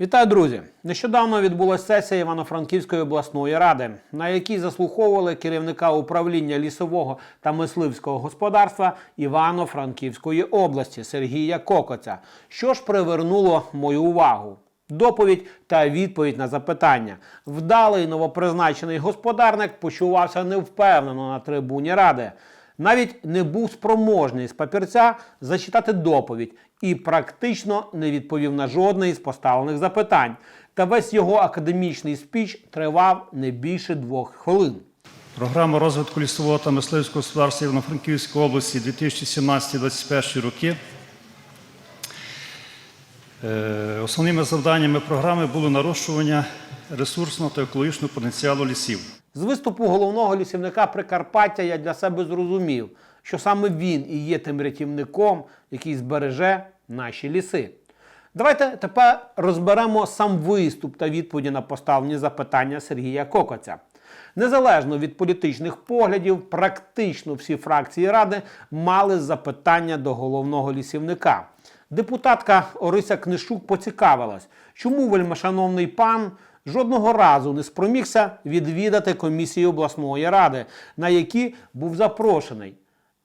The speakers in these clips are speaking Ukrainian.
Вітаю, друзі! Нещодавно відбулася сесія Івано-Франківської обласної ради, на якій заслуховували керівника управління лісового та мисливського господарства Івано-Франківської області Сергія Кокоця. Що ж привернуло мою увагу? Доповідь та відповідь на запитання. Вдалий новопризначений господарник почувався невпевнено на трибуні ради. Навіть не був спроможний з папірця зачитати доповідь і практично не відповів на жодне із поставлених запитань. Та весь його академічний спіч тривав не більше двох хвилин. Програма розвитку лісового та мисливського господарства Івано-Франківської області 2017-2021 роки. Е, Основними завданнями програми було нарощування ресурсного та екологічного потенціалу лісів. З виступу головного лісівника Прикарпаття я для себе зрозумів, що саме він і є тим рятівником, який збереже наші ліси. Давайте тепер розберемо сам виступ та відповіді на поставлені запитання Сергія Кокоця. Незалежно від політичних поглядів, практично всі фракції ради мали запитання до головного лісівника. Депутатка Орися Книшук поцікавилась, чому вельмишановний пан жодного разу не спромігся відвідати комісію обласної ради, на які був запрошений.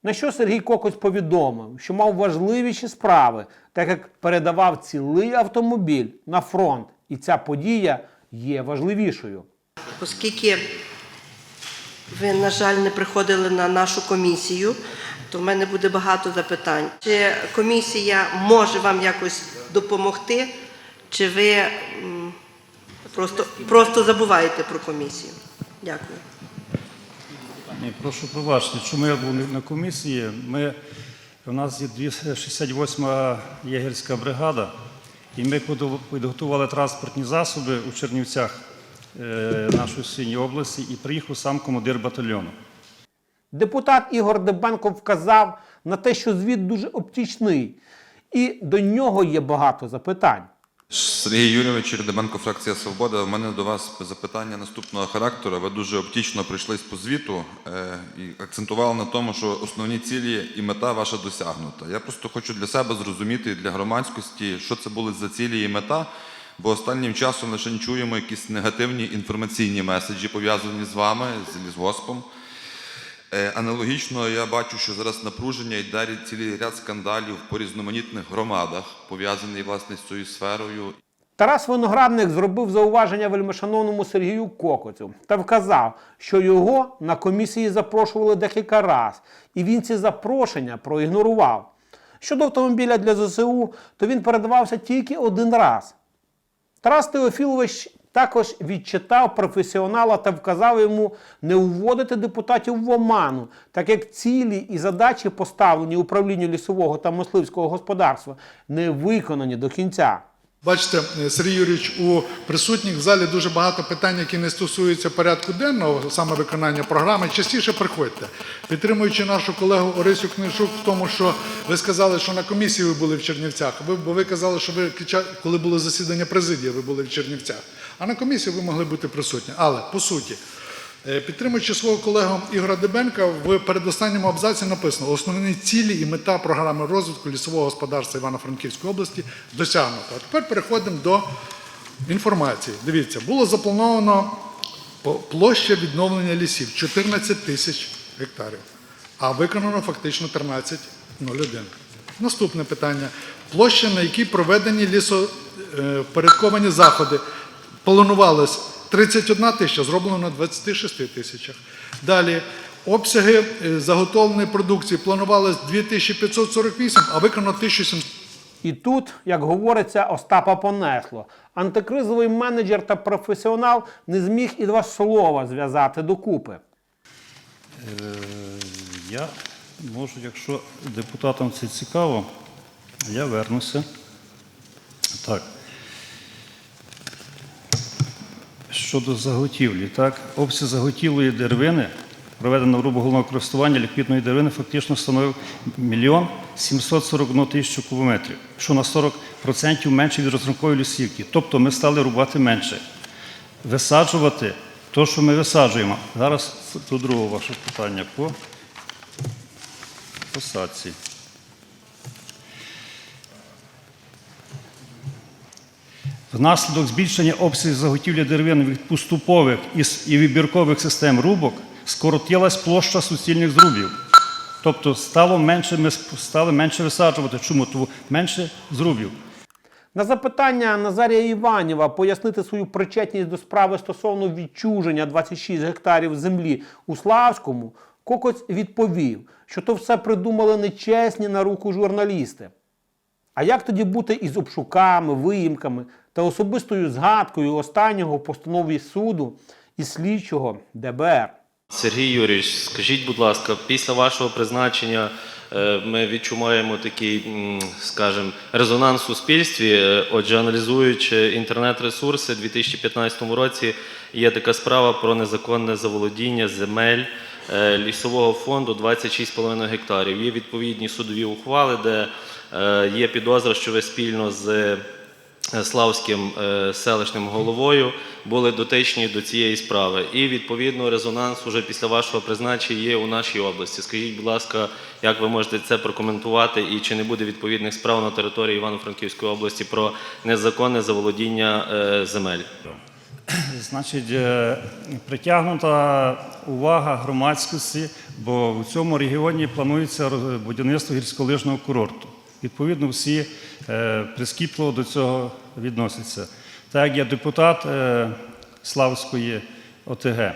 На що Сергій Кокоць повідомив, що мав важливіші справи, так як передавав цілий автомобіль на фронт, і ця подія є важливішою. Оскільки ви, на жаль, не приходили на нашу комісію, то в мене буде багато запитань. Чи комісія може вам якось допомогти, чи ви просто, просто забуваєте про комісію? Дякую. Ні, прошу пробачити, чому я був на комісії. Ми, у нас є 268-ма єгерська бригада, і ми підготували транспортні засоби у Чернівцях е, нашої синьої області і приїхав сам командир батальйону. Депутат Ігор Дебенко вказав на те, що звіт дуже оптічний, і до нього є багато запитань. Сергій Юрійович, Чердебенко, фракція Свобода. У мене до вас запитання наступного характеру. Ви дуже оптічно прийшли по звіту е, і акцентували на тому, що основні цілі і мета ваша досягнута. Я просто хочу для себе зрозуміти і для громадськості, що це були за цілі і мета. Бо останнім часом лише чуємо якісь негативні інформаційні меседжі, пов'язані з вами, з лісгоспом. Е, Аналогічно я бачу, що зараз напруження йде цілий ряд скандалів по різноманітних громадах, пов'язаний власне з цією сферою. Тарас Виноградник зробив зауваження вельмишановному Сергію Кокоцю та вказав, що його на комісії запрошували декілька разів, і він ці запрошення проігнорував. Щодо автомобіля для ЗСУ, то він передавався тільки один раз. Тарас Теофілович також відчитав професіонала та вказав йому не вводити депутатів в оману, так як цілі і задачі, поставлені управлінню лісового та мисливського господарства, не виконані до кінця. Бачите, Сергій Юрійович, у присутніх в залі дуже багато питань, які не стосуються порядку денного, саме виконання програми. Частіше приходьте. Підтримуючи нашу колегу Орисю Книжук в тому, що ви сказали, що на комісії ви були в Чернівцях. Ви, бо ви казали, що ви, коли було засідання президії, ви були в Чернівцях. А на комісії ви могли бути присутні. Але по суті, Підтримуючи свого колегу Ігора Дебенка, в передостанньому абзаці написано основні цілі і мета програми розвитку лісового господарства Івано-Франківської області досягнуто. А тепер переходимо до інформації. Дивіться, було заплановано площа відновлення лісів 14 тисяч гектарів, а виконано фактично 13,01. Наступне питання. Площа, на якій проведені лісопорядковані заходи, планувалось 31 тисяча, зроблено на 26 тисячах. Далі обсяги е, заготовленої продукції планувалось 2548, а виконано 1700. І тут, як говориться, Остапа понесло. Антикризовий менеджер та професіонал не зміг і два слова зв'язати докупи. Е, Я можу, якщо депутатам це цікаво, я вернуся. Так. Щодо заготівлі, так, обсяг заготівлої деревини, проведено в рубу головного користування ліквідної деревини, фактично становив 1 741 тисячу кубометрів, що на 40% менше від розрахункової лісівки. Тобто ми стали рубати менше. Висаджувати то, що ми висаджуємо. Зараз до другого ваше питання по посадці. Внаслідок збільшення обсягів заготівлі деревини від поступових і вибіркових систем рубок скоротилась площа суцільних зрубів. Тобто стало менше, ми стали менше висаджувати. Чому? Тому менше зрубів. На запитання Назарія Іванєва пояснити свою причетність до справи стосовно відчуження 26 гектарів землі у Славському, Кокоць відповів, що то все придумали нечесні на руку журналісти. А як тоді бути із обшуками, виїмками та особистою згадкою останнього в постанові суду і слідчого ДБР? Сергій Юрійович, скажіть, будь ласка, після вашого призначення е, ми відчуваємо такий, скажімо, резонанс в суспільстві. Е, Отже, аналізуючи інтернет-ресурси, у 2015 році є така справа про незаконне заволодіння земель е, лісового фонду 26,5 гектарів. Є відповідні судові ухвали, де є підозра, що ви спільно з Славським е, селищним головою були дотичні до цієї справи. І відповідно резонанс уже після вашого призначення є у нашій області. Скажіть, будь ласка, як ви можете це прокоментувати, і чи не буде відповідних справ на території Івано-Франківської області про незаконне заволодіння е, земель? Значить, е, притягнута увага громадськості, бо в цьому регіоні планується будівництво гірськолижного курорту. Відповідно, всі е, прискіпливо до цього відносяться. Так як я депутат е, Славської ОТГ, е,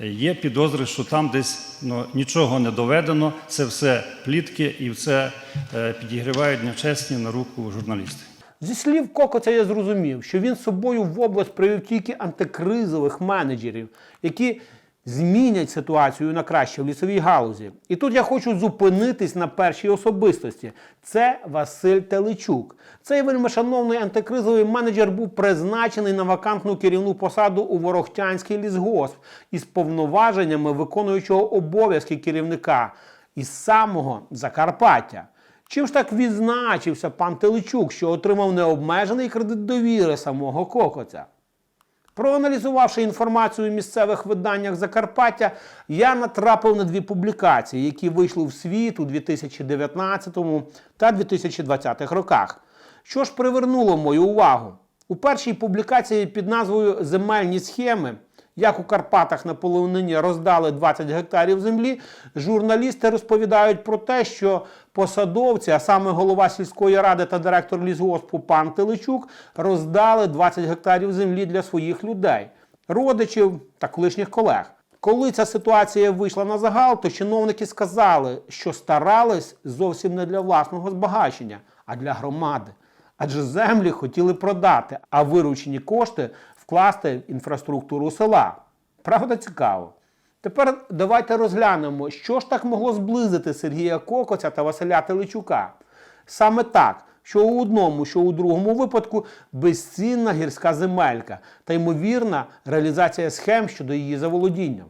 є підозри, що там десь ну, нічого не доведено, це все плітки і це е, підігрівають нечесні на руку журналісти. Зі слів Кокоця я зрозумів, що він з собою в область привів тільки антикризових менеджерів, які змінять ситуацію на краще в лісовій галузі. І тут я хочу зупинитись на першій особистості. Це Василь Теличук. Цей вельмишановний антикризовий менеджер був призначений на вакантну керівну посаду у Ворохтянський лісгосп із повноваженнями виконуючого обов'язки керівника із самого Закарпаття. Чим ж так відзначився пан Теличук, що отримав необмежений кредит довіри самого Кокоця? Проаналізувавши інформацію у місцевих виданнях Закарпаття, я натрапив на дві публікації, які вийшли в світ у 2019 та 2020 роках. Що ж привернуло мою увагу? У першій публікації під назвою Земельні схеми як у Карпатах на полонині роздали 20 гектарів землі, журналісти розповідають про те, що посадовці, а саме голова сільської ради та директор лісгоспу пан Теличук, роздали 20 гектарів землі для своїх людей, родичів та колишніх колег. Коли ця ситуація вийшла на загал, то чиновники сказали, що старались зовсім не для власного збагачення, а для громади. Адже землі хотіли продати, а виручені кошти вкласти в інфраструктуру села. Правда, цікаво. Тепер давайте розглянемо, що ж так могло зблизити Сергія Кокоця та Василя Теличука. Саме так, що у одному, що у другому випадку безцінна гірська земелька та ймовірна реалізація схем щодо її заволодіння.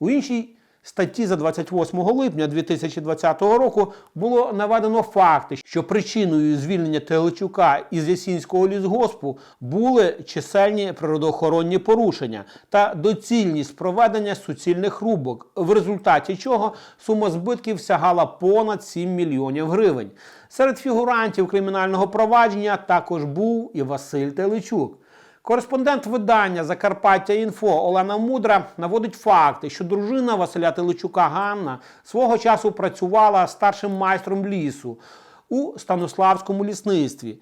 У іншій статті за 28 липня 2020 року було наведено факти, що причиною звільнення Телечука із Ясінського лісгоспу були чисельні природоохоронні порушення та доцільність проведення суцільних рубок, в результаті чого сума збитків сягала понад 7 мільйонів гривень. Серед фігурантів кримінального провадження також був і Василь Телечук. Кореспондент видання Закарпаття Інфо Олена Мудра наводить факти, що дружина Василя Теличука Ганна свого часу працювала старшим майстром лісу у Станославському лісництві.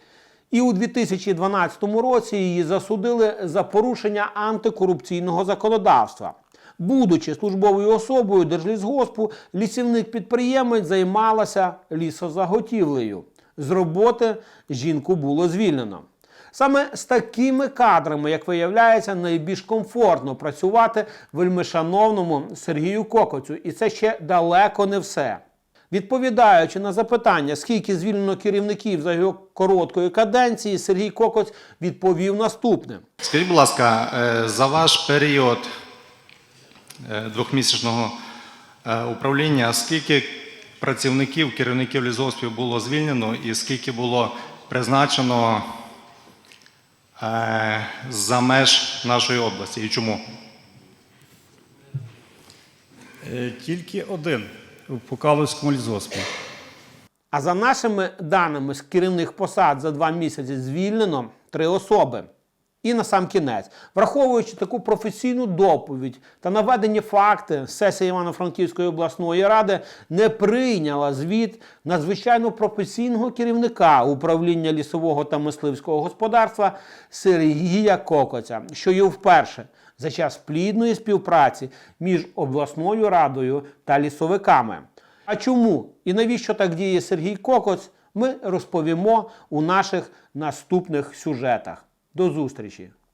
І у 2012 році її засудили за порушення антикорупційного законодавства. Будучи службовою особою Держлісгоспу, лісівник-підприємець займалася лісозаготівлею. З роботи жінку було звільнено. Саме з такими кадрами, як виявляється, найбільш комфортно працювати вельмишановному Сергію Кокоцю. І це ще далеко не все. Відповідаючи на запитання, скільки звільнено керівників за його короткої каденції, Сергій Кокоць відповів наступне. Скажіть, будь ласка, е, за ваш період е, двохмісячного е, управління, скільки працівників, керівників лісгоспів було звільнено і скільки було призначено за меж нашої області і чому? Е, Тільки один в Покаловському лісгоспі. А за нашими даними з керівних посад за два місяці звільнено три особи. І на сам кінець, враховуючи таку професійну доповідь та наведені факти, сесія Івано-Франківської обласної ради не прийняла звіт надзвичайно професійного керівника управління лісового та мисливського господарства Сергія Кокоця, що є вперше за час плідної співпраці між обласною радою та лісовиками. А чому і навіщо так діє Сергій Кокоць, ми розповімо у наших наступних сюжетах. До зустрічі!